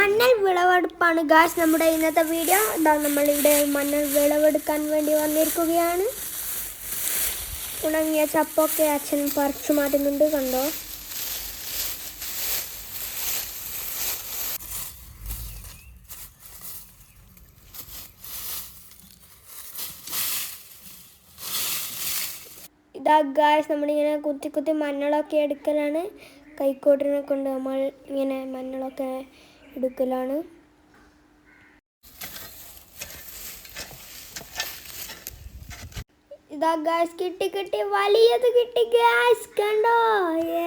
Mannal വിളവെടുപ്പാണ്. Gauss നമ്മുടെ ഇന്നത്തെ video ഇതാ നമ്മളിവിടെ മണ്ണൽ വിളവെടുക്കാൻ വേണ്ടി വന്നിരിക്കുകയാണ്. ഉണങ്ങിയ ചപ്പൊക്കെ അച്ഛൻ പറിച്ചു മാറ്റുന്നുണ്ട് കണ്ടോ? ഇതാ ഗാസ് നമ്മളിങ്ങനെ കുത്തി കുത്തി മണ്ണളൊക്കെ എടുക്കലാണ്. കൈക്കോട്ടിനെ കൊണ്ട് നമ്മൾ ഇങ്ങനെ മണ്ണളൊക്കെ എടുക്കലാണ്. ഇതാ ഗ്യാസ് കിട്ടി കിട്ടി വലിയത് കിട്ടി ഗ്യാസ് കണ്ടോ? ഏ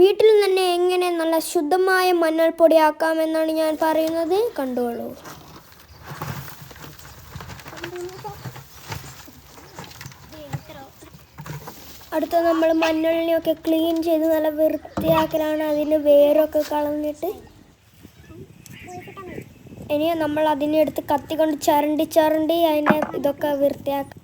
വീട്ടിൽ തന്നെ എങ്ങനെ നല്ല ശുദ്ധമായ മഞ്ഞൾപ്പൊടി ആക്കാമെന്നാണ് ഞാൻ പറയുന്നത്? കണ്ടോളൂ. അടുത്ത നമ്മൾ മഞ്ഞളിനെയൊക്കെ ക്ലീൻ ചെയ്ത് നല്ല വൃത്തിയാക്കലാണ് അതിന് വേരൊക്കെ കളഞ്ഞിട്ട്. ഇനി നമ്മൾ അതിനെടുത്ത് കത്തി കൊണ്ട് ചരണ്ടി ചരണ്ടി അതിന്റെ ഇതൊക്കെ വൃത്തിയാക്ക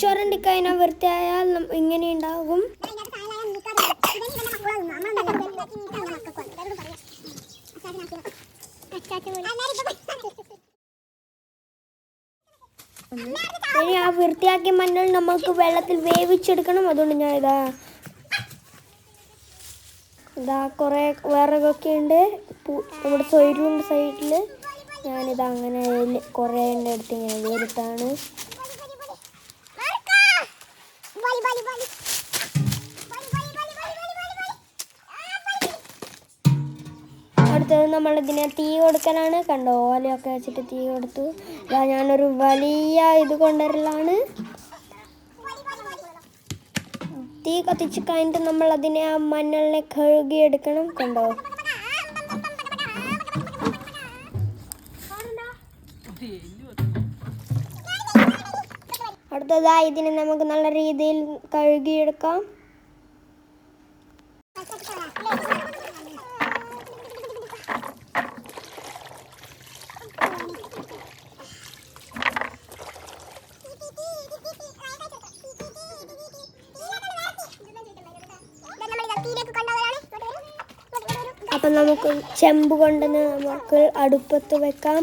ചുരണ്ടിക്കഴിഞ്ഞാൽ വൃത്തിയായാൽ ഇങ്ങനെ ഉണ്ടാകും ഇനി ആ വൃത്തിയാക്കിയ മഞ്ഞൾ നമുക്ക് വെള്ളത്തിൽ വേവിച്ചെടുക്കണം. അതുകൊണ്ട് ഞാൻ ഇതാ ഇതാ കുറേ വിറകൊക്കെ ഉണ്ട്. നമ്മുടെ തൊഴിലുണ്ട് സൈഡിൽ ഞാനിതാ അങ്ങനെ കുറേ എണ്ണ എടുത്ത് ഇങ്ങനെ വേറിട്ടാണ്. ഇതിനെ തീ കൊടുക്കലാണ്. കണ്ടോ ഓലയൊക്കെ വെച്ചിട്ട് തീ കൊടുത്തു. അതാ ഞാനൊരു വലിയ ഇത് കൊണ്ടുവരലാണ്. തീ കത്തിച്ച് കഴിഞ്ഞിട്ട് നമ്മൾ അതിനെ ആ മഞ്ഞളിനെ കഴുകിയെടുക്കണം. കണ്ടോ? അടുത്തതായി ഇതിനെ നമുക്ക് നല്ല രീതിയിൽ കഴുകിയെടുക്കാം. അപ്പം നമുക്ക് ചെമ്പ് കൊണ്ടുവന്ന് നമുക്ക് അടുപ്പത്ത് വെക്കാം.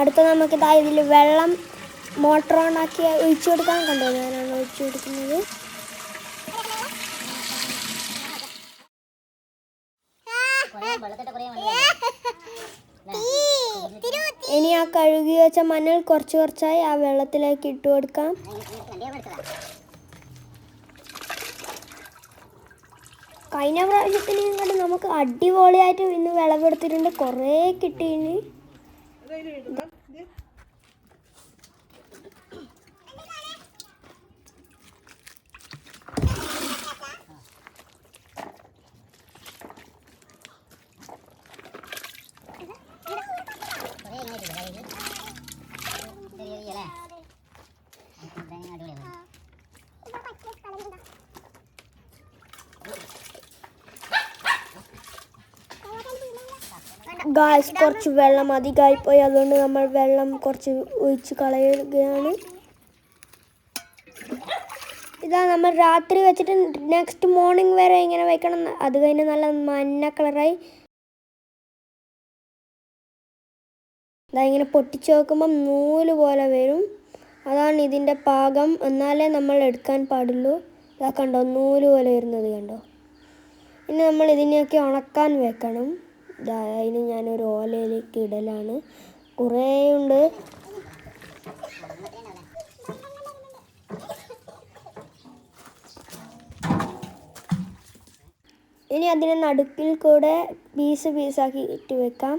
അടുത്ത നമുക്ക് ഇതാ ഇതിൽ വെള്ളം മോട്ടർ ഓൺ ആക്കി ഒഴിച്ചു കൊടുക്കാൻ കണ്ടോ? ഞാനാണ് ഒഴിച്ചു കൊടുക്കുന്നത്. ഇനി ആ കഴുകി വെച്ച മണ്ണിൽ കുറച്ച് കുറച്ചായി ആ വെള്ളത്തിലേക്ക് ഇട്ട് കൊടുക്കാം. കഴിഞ്ഞ പ്രാവശ്യത്തിന് ഇങ്ങോട്ട് നമുക്ക് അടിപൊളിയായിട്ട് ഇന്ന് വിളവെടുത്തിട്ടുണ്ട്. കുറേ കിട്ടിയിന്. ഗായ്സ് കുറച്ച് വെള്ളം അധികമായിപ്പോയി. അതുകൊണ്ട് നമ്മൾ വെള്ളം കുറച്ച് ഒഴിച്ച് കളയുകയാണ്. ഇതാ നമ്മൾ രാത്രി വെച്ചിട്ട് നെക്സ്റ്റ് മോർണിംഗ് വരെ ഇങ്ങനെ വെക്കണം. അത് കഴിഞ്ഞ് നല്ല മഞ്ഞ കളറായി. ഇതാ ഇങ്ങനെ പൊട്ടിച്ച് നോക്കുമ്പം നൂൽ പോലെ വരും. അതാണ് ഇതിന്റെ പാകം. എന്നാലേ നമ്മൾ എടുക്കാൻ പാടുള്ളൂ. ഇതാ കണ്ടോ നൂൽ പോലെ വരുന്നത് കണ്ടോ? ഇനി നമ്മൾ ഇതിനെയൊക്കെ ഉണക്കാൻ വെക്കണം. അതിന് ഞാനൊരു ഓലയിലേക്ക് ഇടലാണ്. കുറേ ഉണ്ട്. ഇനി അതിനെ നടുക്കിൽ കൂടെ പീസ് പീസാക്കി ഇട്ട് വെക്കാം.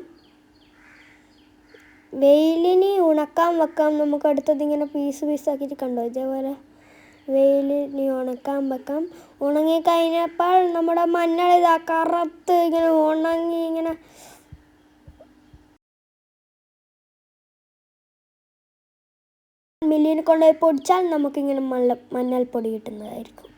വെയിലിന് ഉണക്കാൻ വെക്കാം. നമുക്ക് അടുത്തത് ഇങ്ങനെ പീസ് പീസാക്കിയിട്ട് കണ്ടോ? ഇതേപോലെ വെയിലിന് ഉണക്കാൻ വെക്കാം. ഉണങ്ങി കഴിഞ്ഞപ്പോൾ നമ്മുടെ മഞ്ഞൾ ഇതാ കറുത്ത് ഇങ്ങനെ ഉണങ്ങി ഇങ്ങനെ മില്ലിനെ കൊണ്ടുപോയി പൊടിച്ചാൽ നമുക്കിങ്ങനെ മല്ല മഞ്ഞൾപ്പൊടി കിട്ടുന്നതായിരിക്കും.